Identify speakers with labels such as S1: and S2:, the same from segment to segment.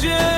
S1: 世。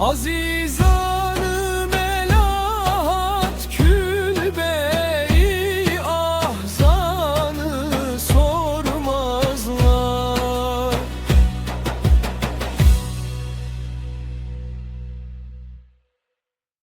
S1: Aziz